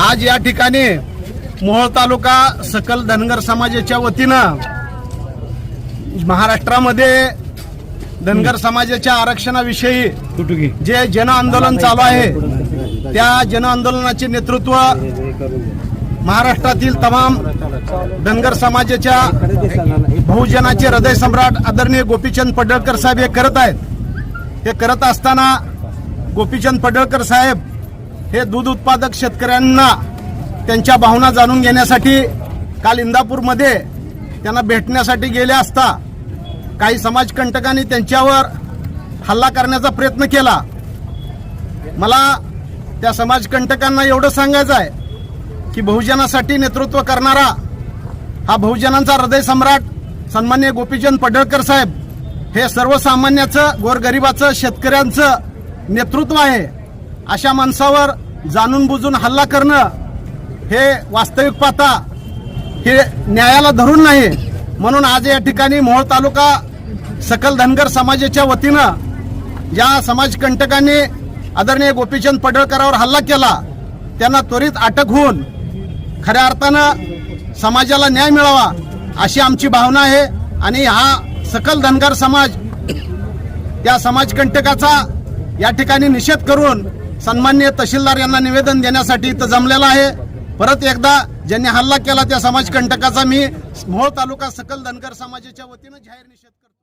आज या ठिकाणी मोहोळ तालुका सकल धनगर समाजाच्या वतीनं महाराष्ट्रामध्ये धनगर समाजाच्या आरक्षणाविषयी जे जन आंदोलन चालू आहे त्या जन आंदोलनाचे नेतृत्व महाराष्ट्रातील तमाम धनगर समाजाच्या बहुजनाचे हृदय सम्राट आदरणीय गोपीचंद पडळकर साहेब हे करत आहेत. हे करत असताना गोपीचंद पडळकर साहेब हे दूध उत्पादक शेतकऱ्यांना त्यांच्या भावना जाणून घेण्यासाठी काल इंदापूरमध्ये त्यांना भेटण्यासाठी गेले असता काही समाजकंटकांनी त्यांच्यावर हल्ला करण्याचा प्रयत्न केला. मला त्या समाजकंटकांना एवढं सांगायचं आहे की बहुजनासाठी नेतृत्व करणारा हा बहुजनांचा हृदय सम्राट सन्मान्य गोपीचंद पडळकर साहेब हे सर्वसामान्याचं गोरगरिबाचं शेतकऱ्यांचं नेतृत्व आहे. अशा माणसावर जाणून बुजून हल्ला करणं हे वास्तविक पाहता हे न्यायाला धरून नाही. म्हणून आज या ठिकाणी मोहोळ तालुका सकल धनगर समाजाच्या वतीनं ज्या समाजकंटकांनी आदरणीय गोपीचंद पडळकरावर हल्ला केला. त्यांना त्वरित अटक होऊन खऱ्या अर्थानं समाजाला न्याय मिळावा अशी आमची भावना आहे आणि हा सकल धनगर समाज या समाजकंटकाचा या ठिकाणी निषेध करून सन्मान्य तहसीलदार यांना निवेदन देण्यासाठी इथं जमलेला आहे. परत एकदा ज्यांनी हल्ला केला त्या समाजकंटकाचा मी मोहोळ तालुका सकल धनगर समाजाच्या वतीनं जाहीर निषेध करतो.